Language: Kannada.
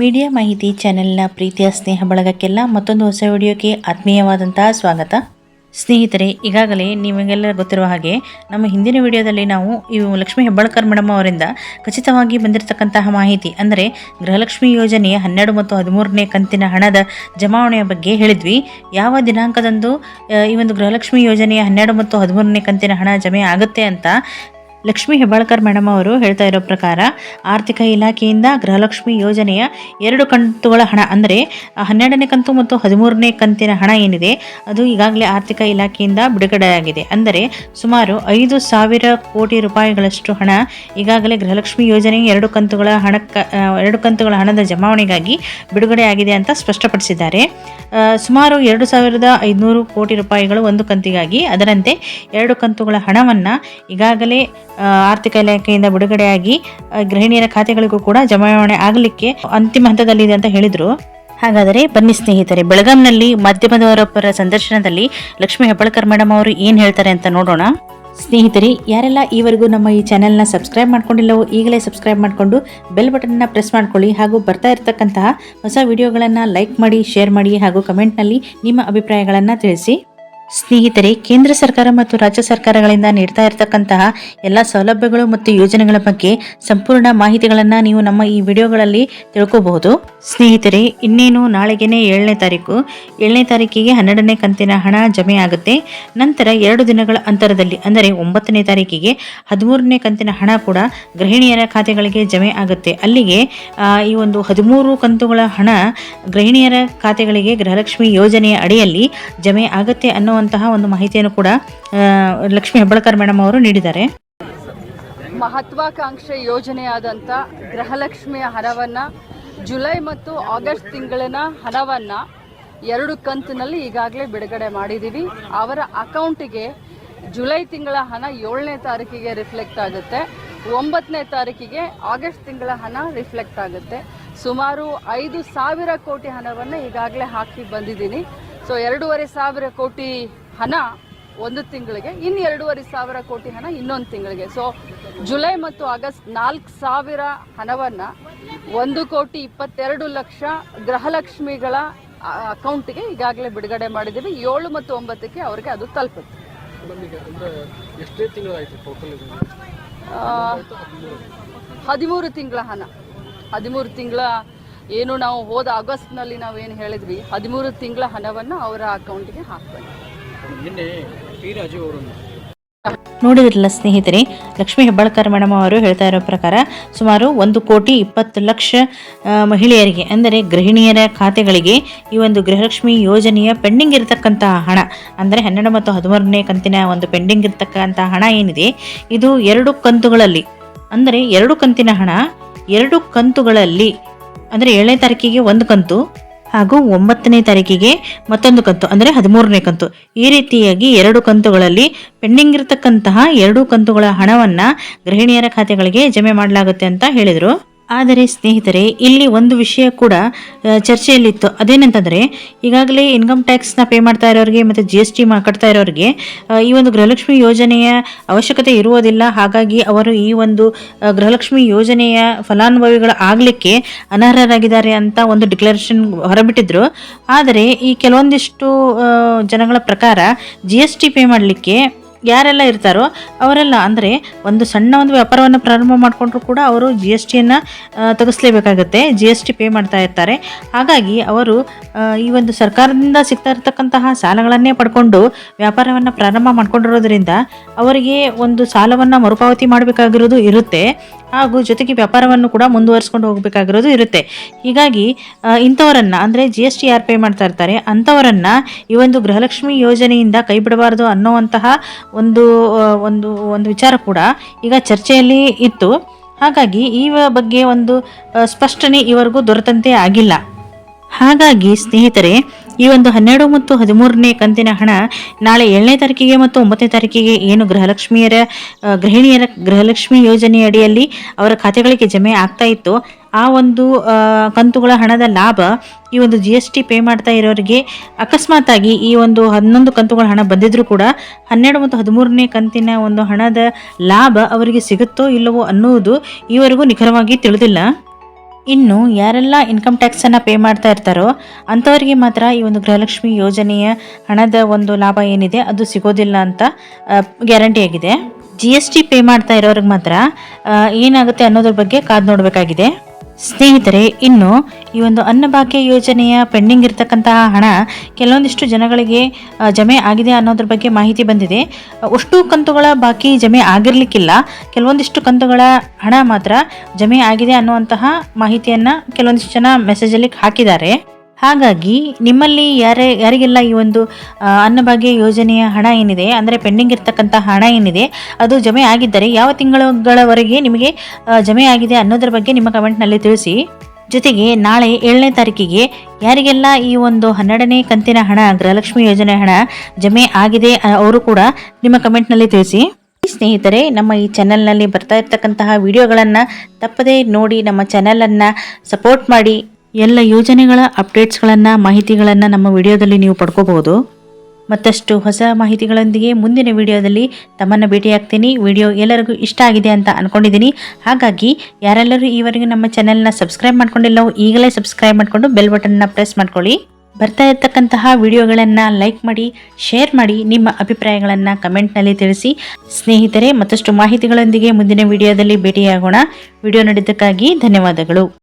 ಮೀಡಿಯಾ ಮಾಹಿತಿ ಚಾನೆಲ್ನ ಪ್ರೀತಿಯ, ಸ್ನೇಹ, ಬಳಗಕ್ಕೆಲ್ಲ ಮತ್ತೊಂದು ಹೊಸ ವಿಡಿಯೋಕ್ಕೆ ಆತ್ಮೀಯವಾದಂತಹ ಸ್ವಾಗತ. ಸ್ನೇಹಿತರೆ, ಈಗಾಗಲೇ ನಿಮಗೆಲ್ಲ ಗೊತ್ತಿರುವ ಹಾಗೆ ನಮ್ಮ ಹಿಂದಿನ ವಿಡಿಯೋದಲ್ಲಿ ನಾವು ಇವು ಲಕ್ಷ್ಮಿ ಹೆಬ್ಬಾಳ್ಕರ್ ಮೇಡಮ್ ಅವರಿಂದ ಖಚಿತವಾಗಿ ಬಂದಿರತಕ್ಕಂತಹ ಮಾಹಿತಿ ಅಂದರೆ ಗೃಹಲಕ್ಷ್ಮಿ ಯೋಜನೆಯ ಹನ್ನೆರಡು ಮತ್ತು ಹದಿಮೂರನೇ ಕಂತಿನ ಹಣದ ಜಮಾವಣೆಯ ಬಗ್ಗೆ ಹೇಳಿದ್ವಿ. ಯಾವ ದಿನಾಂಕದಂದು ಈ ಒಂದು ಗೃಹಲಕ್ಷ್ಮಿ ಯೋಜನೆಯ ಹನ್ನೆರಡು ಮತ್ತು ಹದಿಮೂರನೇ ಕಂತಿನ ಹಣ ಜಮೆ ಆಗುತ್ತೆ ಅಂತ ಲಕ್ಷ್ಮೀ ಹೆಬ್ಬಾಳ್ಕರ್ ಮೇಡಮ್ ಅವರು ಹೇಳ್ತಾ ಇರೋ ಪ್ರಕಾರ ಆರ್ಥಿಕ ಇಲಾಖೆಯಿಂದ ಗೃಹಲಕ್ಷ್ಮಿ ಯೋಜನೆಯ ಎರಡು ಕಂತುಗಳ ಹಣ, ಅಂದರೆ ಹನ್ನೆರಡನೇ ಕಂತು ಮತ್ತು ಹದಿಮೂರನೇ ಕಂತಿನ ಹಣ ಏನಿದೆ, ಅದು ಈಗಾಗಲೇ ಆರ್ಥಿಕ ಇಲಾಖೆಯಿಂದ ಬಿಡುಗಡೆಯಾಗಿದೆ. ಅಂದರೆ ಸುಮಾರು ಐದು ಸಾವಿರ ಕೋಟಿ ರೂಪಾಯಿಗಳಷ್ಟು ಹಣ ಈಗಾಗಲೇ ಗೃಹಲಕ್ಷ್ಮಿ ಯೋಜನೆಯ ಎರಡು ಕಂತುಗಳ ಹಣ ಎರಡು ಕಂತುಗಳ ಹಣದ ಜಮಾವಣೆಗಾಗಿ ಬಿಡುಗಡೆಯಾಗಿದೆ ಅಂತ ಸ್ಪಷ್ಟಪಡಿಸಿದ್ದಾರೆ. ಸುಮಾರು ಎರಡು ಸಾವಿರದ ಐದುನೂರು ಕೋಟಿ ರೂಪಾಯಿಗಳು ಒಂದು ಕಂತಿಗಾಗಿ ಅದರಂತೆ ಎರಡು ಕಂತುಗಳ ಹಣವನ್ನು ಈಗಾಗಲೇ ಆರ್ಥಿಕ ಇಲಾಖೆಯಿಂದ ಬಿಡುಗಡೆಯಾಗಿ ಗೃಹಿಣಿಯರ ಖಾತೆಗಳಿಗೂ ಕೂಡ ಜಮಾವಣೆ ಆಗಲಿಕ್ಕೆ ಅಂತಿಮ ಹಂತದಲ್ಲಿದೆ ಅಂತ ಹೇಳಿದರು. ಹಾಗಾದರೆ ಬನ್ನಿ ಸ್ನೇಹಿತರೆ, ಬೆಳಗಾಂನಲ್ಲಿ ಮಾಧ್ಯಮದವರೊಬ್ಬರ ಸಂದರ್ಶನದಲ್ಲಿ ಲಕ್ಷ್ಮೀ ಹೆಬ್ಬಳ್ಕರ್ ಮೇಡಮ್ ಅವರು ಏನು ಹೇಳ್ತಾರೆ ಅಂತ ನೋಡೋಣ. ಸ್ನೇಹಿತರೆ, ಯಾರೆಲ್ಲ ಈವರೆಗೂ ನಮ್ಮ ಈ ಚಾನೆಲ್ನ ಸಬ್ಸ್ಕ್ರೈಬ್ ಮಾಡ್ಕೊಂಡಿಲ್ಲವೋ ಈಗಲೇ ಸಬ್ಸ್ಕ್ರೈಬ್ ಮಾಡಿಕೊಂಡು ಬೆಲ್ ಬಟನ್ನ ಪ್ರೆಸ್ ಮಾಡ್ಕೊಳ್ಳಿ ಹಾಗೂ ಬರ್ತಾ ಇರತಕ್ಕಂತಹ ಹೊಸ ವಿಡಿಯೋಗಳನ್ನು ಲೈಕ್ ಮಾಡಿ, ಶೇರ್ ಮಾಡಿ ಹಾಗೂ ಕಮೆಂಟ್ನಲ್ಲಿ ನಿಮ್ಮ ಅಭಿಪ್ರಾಯಗಳನ್ನು ತಿಳಿಸಿ. ಸ್ನೇಹಿತರೆ, ಕೇಂದ್ರ ಸರ್ಕಾರ ಮತ್ತು ರಾಜ್ಯ ಸರ್ಕಾರಗಳಿಂದ ನೀಡ್ತಾ ಇರತಕ್ಕಂತಹ ಎಲ್ಲ ಸೌಲಭ್ಯಗಳು ಮತ್ತು ಯೋಜನೆಗಳ ಬಗ್ಗೆ ಸಂಪೂರ್ಣ ಮಾಹಿತಿಗಳನ್ನು ನೀವು ನಮ್ಮ ಈ ವಿಡಿಯೋಗಳಲ್ಲಿ ತಿಳ್ಕೋಬಹುದು. ಸ್ನೇಹಿತರೆ, ಇನ್ನೇನು ನಾಳೆಗೇನೆ ಏಳನೇ ತಾರೀಕು. ಏಳನೇ ತಾರೀಕಿಗೆ ಹನ್ನೆರಡನೇ ಕಂತಿನ ಹಣ ಜಮೆ ಆಗುತ್ತೆ. ನಂತರ ಎರಡು ದಿನಗಳ ಅಂತರದಲ್ಲಿ, ಅಂದರೆ ಒಂಬತ್ತನೇ ತಾರೀಕಿಗೆ ಹದಿಮೂರನೇ ಕಂತಿನ ಹಣ ಕೂಡ ಗೃಹಿಣಿಯರ ಖಾತೆಗಳಿಗೆ ಜಮೆ ಆಗುತ್ತೆ. ಅಲ್ಲಿಗೆ ಈ ಒಂದು ಹದಿಮೂರು ಕಂತುಗಳ ಹಣ ಗೃಹಿಣಿಯರ ಖಾತೆಗಳಿಗೆ ಗೃಹಲಕ್ಷ್ಮಿ ಯೋಜನೆಯ ಅಡಿಯಲ್ಲಿ ಜಮೆ ಆಗುತ್ತೆ ಅನ್ನುವಂತಹ ಒಂದು ಮಾಹಿತಿಯನ್ನು ಕೂಡ ಲಕ್ಷ್ಮಿ ಹೆಬ್ಬಾಳ್ಕರ್ ಮೇಡಮ್ ಅವರು ನೀಡಿದ್ದಾರೆ. ಮಹತ್ವಾಕಾಂಕ್ಷೆ ಯೋಜನೆಯಾದಂಥ ಗೃಹಲಕ್ಷ್ಮಿಯ ಹಣವನ್ನು ಜುಲೈ ಮತ್ತು ಆಗಸ್ಟ್ ತಿಂಗಳಿನ ಹಣವನ್ನು ಎರಡು ಕಂತಿನಲ್ಲಿ ಈಗಾಗಲೇ ಬಿಡುಗಡೆ ಮಾಡಿದ್ದೀವಿ ಅವರ ಅಕೌಂಟಿಗೆ ಜುಲೈ ತಿಂಗಳ ಹಣ ಏಳನೇ ತಾರೀಕಿಗೆ ರಿಫ್ಲೆಕ್ಟ್ ಆಗುತ್ತೆ. ಒಂಬತ್ತನೇ ತಾರೀಕಿಗೆ ಆಗಸ್ಟ್ ತಿಂಗಳ ಹಣ ರಿಫ್ಲೆಕ್ಟ್ ಆಗುತ್ತೆ. ಸುಮಾರು ಐದು ಸಾವಿರ ಕೋಟಿ ಹಣವನ್ನು ಈಗಾಗಲೇ ಹಾಕಿ ಬಂದಿದ್ದೀನಿ. ಸೊ ಎರಡೂವರೆ ಸಾವಿರ ಕೋಟಿ ಹಣ ಒಂದು ತಿಂಗಳಿಗೆ ಇನ್ನು ಎರಡೂವರೆ ಸಾವಿರ ಕೋಟಿ ಹಣ ಇನ್ನೊಂದು ತಿಂಗಳಿಗೆ. ಸೊ ಜುಲೈ ಮತ್ತು ಆಗಸ್ಟ್ ನಾಲ್ಕು ಸಾವಿರ ಹಣವನ್ನ ಒಂದು ಕೋಟಿ ಇಪ್ಪತ್ತೆರಡು ಲಕ್ಷ ಗೃಹಲಕ್ಷ್ಮಿಗಳ ಅಕೌಂಟ್ಗೆ ಈಗಾಗಲೇ ಬಿಡುಗಡೆ ಮಾಡಿದ್ದೀವಿ. ಏಳು ಮತ್ತು ಒಂಬತ್ತಕ್ಕೆ ಅವರಿಗೆ ಅದು ತಲುಪುತ್ತೆ. ಹದಿಮೂರು ತಿಂಗಳ ಹಣ. ಹದಿಮೂರು ತಿಂಗಳ ಏನು ನಾವು ಹೋದ ಆಗಸ್ಟ್ನಲ್ಲಿ ನಾವು ಏನು ಹೇಳಿದ್ವಿ ಹದಿಮೂರು ತಿಂಗಳ ಹಣವನ್ನು ಅವರ ಅಕೌಂಟ್ಗೆ ಹಾಕ್ಬೇಕು. ನಿನ್ನೆ ರಾಜು ಅವರನ್ನು ನೋಡಿದ್ರಲ್ಲ ಸ್ನೇಹಿತರೆ ಲಕ್ಷ್ಮೀ ಹೆಬ್ಬಾಳ್ಕರ್ ಮೇಡಮ್ ಅವರು ಹೇಳ್ತಾ ಇರೋ ಪ್ರಕಾರ ಸುಮಾರು ಒಂದು ಕೋಟಿ ಇಪ್ಪತ್ತು ಲಕ್ಷ ಮಹಿಳೆಯರಿಗೆ ಅಂದರೆ ಗೃಹಿಣಿಯರ ಖಾತೆಗಳಿಗೆ ಈ ಒಂದು ಗೃಹಲಕ್ಷ್ಮಿ ಯೋಜನೆಯ ಪೆಂಡಿಂಗ್ ಇರತಕ್ಕಂತಹ ಹಣ ಅಂದರೆ ಹನ್ನೆರಡು ಮತ್ತು ಹದಿಮೂರನೇ ಕಂತಿನ ಒಂದು ಪೆಂಡಿಂಗ್ ಇರತಕ್ಕಂತಹ ಹಣ ಏನಿದೆ ಇದು ಎರಡು ಕಂತುಗಳಲ್ಲಿ ಅಂದರೆ ಎರಡು ಕಂತಿನ ಹಣ ಎರಡು ಕಂತುಗಳಲ್ಲಿ ಅಂದರೆ ಏಳನೇ ತಾರೀಕಿಗೆ ಒಂದು ಕಂತು ಹಾಗೂ ಒಂಬತ್ತನೇ ತಾರೀಕಿಗೆ ಮತ್ತೊಂದು ಕಂತು, ಅಂದರೆ ಹದಿಮೂರನೇ ಕಂತು. ಈ ರೀತಿಯಾಗಿ ಎರಡು ಕಂತುಗಳಲ್ಲಿ ಪೆಂಡಿಂಗ್ ಇರತಕ್ಕಂತಹ ಎರಡು ಕಂತುಗಳ ಹಣವನ್ನು ಗೃಹಿಣಿಯರ ಖಾತೆಗಳಿಗೆ ಜಮೆ ಮಾಡಲಾಗುತ್ತೆ ಅಂತ ಹೇಳಿದರು. ಆದರೆ ಸ್ನೇಹಿತರೆ, ಇಲ್ಲಿ ಒಂದು ವಿಷಯ ಕೂಡ ಚರ್ಚೆಯಲ್ಲಿತ್ತು. ಅದೇನಂತಂದರೆ, ಈಗಾಗಲೇ ಇನ್ಕಮ್ ಟ್ಯಾಕ್ಸ್ನ ಪೇ ಮಾಡ್ತಾ ಇರೋರಿಗೆ ಮತ್ತು ಜಿ ಎಸ್ ಟಿ ಕಟ್ತಾ ಇರೋರಿಗೆ ಈ ಒಂದು ಗೃಹಲಕ್ಷ್ಮಿ ಯೋಜನೆಯ ಅವಶ್ಯಕತೆ ಇರುವುದಿಲ್ಲ. ಹಾಗಾಗಿ ಅವರು ಈ ಒಂದು ಗೃಹಲಕ್ಷ್ಮಿ ಯೋಜನೆಯ ಫಲಾನುಭವಿಗಳು ಆಗಲಿಕ್ಕೆ ಅನರ್ಹರಾಗಿದ್ದಾರೆ ಅಂತ ಒಂದು ಡಿಕ್ಲರೇಷನ್ ಹೊರಬಿಟ್ಟಿದ್ರು. ಆದರೆ ಈ ಕೆಲವೊಂದಿಷ್ಟು ಜನಗಳ ಪ್ರಕಾರ ಜಿ ಎಸ್ ಟಿ ಪೇ ಮಾಡಲಿಕ್ಕೆ ಯಾರೆಲ್ಲ ಇರ್ತಾರೋ ಅವರೆಲ್ಲ ಅಂದರೆ ಒಂದು ಸಣ್ಣ ಒಂದು ವ್ಯಾಪಾರವನ್ನು ಪ್ರಾರಂಭ ಮಾಡಿಕೊಂಡ್ರು ಕೂಡ ಅವರು ಜಿ ಎಸ್ ಟಿಯನ್ನು ತೆಗೆಸಲೇಬೇಕಾಗುತ್ತೆ. ಜಿ ಎಸ್ ಟಿ ಪೇ ಮಾಡ್ತಾ ಇರ್ತಾರೆ. ಹಾಗಾಗಿ ಅವರು ಈ ಒಂದು ಸರ್ಕಾರದಿಂದ ಸಿಗ್ತಾ ಇರತಕ್ಕಂತಹ ಸಾಲಗಳನ್ನೇ ಪಡ್ಕೊಂಡು ವ್ಯಾಪಾರವನ್ನು ಪ್ರಾರಂಭ ಮಾಡ್ಕೊಂಡಿರೋದ್ರಿಂದ ಅವರಿಗೆ ಒಂದು ಸಾಲವನ್ನು ಮರುಪಾವತಿ ಮಾಡಬೇಕಾಗಿರೋದು ಇರುತ್ತೆ. ಹಾಗೂ ಜೊತೆಗೆ ವ್ಯಾಪಾರವನ್ನು ಕೂಡ ಮುಂದುವರಿಸ್ಕೊಂಡು ಹೋಗಬೇಕಾಗಿರೋದು ಇರುತ್ತೆ. ಹೀಗಾಗಿ ಇಂಥವರನ್ನು ಅಂದರೆ ಜಿ ಎಸ್ ಟಿ ಯಾರು ಪೇ ಮಾಡ್ತಾ ಇರ್ತಾರೆ, ಅಂಥವರನ್ನು ಈ ಒಂದು ಗೃಹಲಕ್ಷ್ಮಿ ಯೋಜನೆಯಿಂದ ಕೈ ಬಿಡಬಾರ್ದು ಅನ್ನುವಂತಹ ಒಂದು ಒಂದು ಒಂದು ವಿಚಾರ ಕೂಡ ಈಗ ಚರ್ಚೆಯಲ್ಲಿ ಇತ್ತು. ಹಾಗಾಗಿ ಈ ಬಗ್ಗೆ ಒಂದು ಸ್ಪಷ್ಟನೆ ಇವರೆಗೂ ದೊರೆತಂತೆ ಆಗಿಲ್ಲ. ಹಾಗಾಗಿ ಸ್ನೇಹಿತರೆ ಈ ಒಂದು ಹನ್ನೆರಡು ಮತ್ತು ಹದಿಮೂರನೇ ಕಂತಿನ ಹಣ ನಾಳೆ ಏಳನೇ ತಾರೀಕಿಗೆ ಮತ್ತು ಒಂಬತ್ತನೇ ತಾರೀಕಿಗೆ ಏನು ಗೃಹಲಕ್ಷ್ಮಿಯರ ಗೃಹಿಣಿಯರ ಗೃಹಲಕ್ಷ್ಮಿ ಯೋಜನೆ ಅಡಿಯಲ್ಲಿ ಅವರ ಖಾತೆಗಳಿಗೆ ಜಮೆ ಆಗ್ತಾ ಇತ್ತು. ಆ ಒಂದು ಕಂತುಗಳ ಹಣದ ಲಾಭ ಈ ಒಂದು ಜಿ ಎಸ್ ಟಿ ಪೇ ಮಾಡ್ತಾ ಇರೋರಿಗೆ ಅಕಸ್ಮಾತಾಗಿ ಈ ಒಂದು ಹನ್ನೊಂದು ಕಂತುಗಳ ಹಣ ಬಂದಿದ್ರೂ ಕೂಡ ಹನ್ನೆರಡು ಮತ್ತು ಹದಿಮೂರನೇ ಕಂತಿನ ಒಂದು ಹಣದ ಲಾಭ ಅವರಿಗೆ ಸಿಗುತ್ತೋ ಇಲ್ಲವೋ ಅನ್ನುವುದು ಈವರೆಗೂ ನಿಖರವಾಗಿ ತಿಳಿದಿಲ್ಲ. ಇನ್ನು ಯಾರೆಲ್ಲ ಇನ್ಕಮ್ ಟ್ಯಾಕ್ಸನ್ನು ಪೇ ಮಾಡ್ತಾ ಇರ್ತಾರೋ ಅಂಥವರಿಗೆ ಮಾತ್ರ ಈ ಒಂದು ಗೃಹಲಕ್ಷ್ಮಿ ಯೋಜನೆಯ ಹಣದ ಒಂದು ಲಾಭ ಏನಿದೆ ಅದು ಸಿಗೋದಿಲ್ಲ ಅಂತ ಗ್ಯಾರಂಟಿ ಆಗಿದೆ. ಜಿ ಎಸ್ ಟಿ ಪೇ ಮಾಡ್ತಾ ಇರೋರಿಗೆ ಮಾತ್ರ ಏನಾಗುತ್ತೆ ಅನ್ನೋದ್ರ ಬಗ್ಗೆ ಕಾದು ನೋಡಬೇಕಾಗಿದೆ. ಸ್ನೇಹಿತರೆ, ಇನ್ನು ಈ ಒಂದು ಅನ್ನಭಾಗ್ಯ ಯೋಜನೆಯ ಪೆಂಡಿಂಗ್ ಇರತಕ್ಕಂತಹ ಹಣ ಕೆಲವೊಂದಿಷ್ಟು ಜನಗಳಿಗೆ ಜಮೆ ಆಗಿದೆ ಅನ್ನೋದ್ರ ಬಗ್ಗೆ ಮಾಹಿತಿ ಬಂದಿದೆ. ಅಷ್ಟು ಕಂತುಗಳ ಬಾಕಿ ಜಮೆ ಆಗಿರ್ಲಿಕ್ಕಿಲ್ಲ. ಕೆಲವೊಂದಿಷ್ಟು ಕಂತುಗಳ ಹಣ ಮಾತ್ರ ಜಮೆ ಆಗಿದೆ ಅನ್ನುವಂತಹ ಮಾಹಿತಿಯನ್ನು ಕೆಲವೊಂದಿಷ್ಟು ಜನ ಮೆಸೇಜಲ್ಲಿ ಹಾಕಿದ್ದಾರೆ. ಹಾಗಾಗಿ ನಿಮ್ಮಲ್ಲಿ ಯಾರೇ ಯಾರಿಗೆಲ್ಲ ಈ ಒಂದು ಅನ್ನಭಾಗ್ಯ ಯೋಜನೆಯ ಹಣ ಏನಿದೆ, ಅಂದರೆ ಪೆಂಡಿಂಗ್ ಇರ್ತಕ್ಕಂಥ ಹಣ ಏನಿದೆ, ಅದು ಜಮೆ ಆಗಿದ್ದರೆ ಯಾವ ತಿಂಗಳುಗಳವರೆಗೆ ನಿಮಗೆ ಜಮೆ ಆಗಿದೆ ಅನ್ನೋದ್ರ ಬಗ್ಗೆ ನಿಮ್ಮ ಕಮೆಂಟ್ನಲ್ಲಿ ತಿಳಿಸಿ. ಜೊತೆಗೆ ನಾಳೆ ಏಳನೇ ತಾರೀಕಿಗೆ ಯಾರಿಗೆಲ್ಲ ಈ ಒಂದು ಹನ್ನೆರಡನೇ ಕಂತಿನ ಹಣ, ಗೃಹಲಕ್ಷ್ಮಿ ಯೋಜನೆ ಹಣ ಜಮೆ ಆಗಿದೆ ಅವರು ಕೂಡ ನಿಮ್ಮ ಕಮೆಂಟ್ನಲ್ಲಿ ತಿಳಿಸಿ. ಸ್ನೇಹಿತರೆ, ನಮ್ಮ ಈ ಚಾನೆಲ್ನಲ್ಲಿ ಬರ್ತಾ ಇರ್ತಕ್ಕಂತಹ ವಿಡಿಯೋಗಳನ್ನು ತಪ್ಪದೇ ನೋಡಿ ನಮ್ಮ ಚಾನೆಲನ್ನು ಸಪೋರ್ಟ್ ಮಾಡಿ. ಎಲ್ಲ ಯೋಜನೆಗಳ ಅಪ್ಡೇಟ್ಸ್ಗಳನ್ನು, ಮಾಹಿತಿಗಳನ್ನು ನಮ್ಮ ವಿಡಿಯೋದಲ್ಲಿ ನೀವು ಪಡ್ಕೋಬಹುದು. ಮತ್ತಷ್ಟು ಹೊಸ ಮಾಹಿತಿಗಳೊಂದಿಗೆ ಮುಂದಿನ ವಿಡಿಯೋದಲ್ಲಿ ತಮ್ಮನ್ನು ಭೇಟಿಯಾಗ್ತೀನಿ. ವಿಡಿಯೋ ಎಲ್ಲರಿಗೂ ಇಷ್ಟ ಆಗಿದೆ ಅಂತ ಅಂದ್ಕೊಂಡಿದ್ದೀನಿ ಹಾಗಾಗಿ, ಯಾರೆಲ್ಲರೂ ಈವರೆಗೂ ನಮ್ಮ ಚಾನೆಲ್ನ ಸಬ್ಸ್ಕ್ರೈಬ್ ಮಾಡ್ಕೊಂಡಿಲ್ಲವೋ ಈಗಲೇ ಸಬ್ಸ್ಕ್ರೈಬ್ ಮಾಡಿಕೊಂಡು ಬೆಲ್ ಬಟನ್ನ ಪ್ರೆಸ್ ಮಾಡ್ಕೊಳ್ಳಿ. ಬರ್ತಾ ಇರ್ತಕ್ಕಂತಹ ವಿಡಿಯೋಗಳನ್ನು ಲೈಕ್ ಮಾಡಿ, ಶೇರ್ ಮಾಡಿ, ನಿಮ್ಮ ಅಭಿಪ್ರಾಯಗಳನ್ನು ಕಮೆಂಟ್ನಲ್ಲಿ ತಿಳಿಸಿ. ಸ್ನೇಹಿತರೆ, ಮತ್ತಷ್ಟು ಮಾಹಿತಿಗಳೊಂದಿಗೆ ಮುಂದಿನ ವಿಡಿಯೋದಲ್ಲಿ ಭೇಟಿಯಾಗೋಣ. ವಿಡಿಯೋ ನೋಡಿದ್ದಕ್ಕಾಗಿ ಧನ್ಯವಾದಗಳು.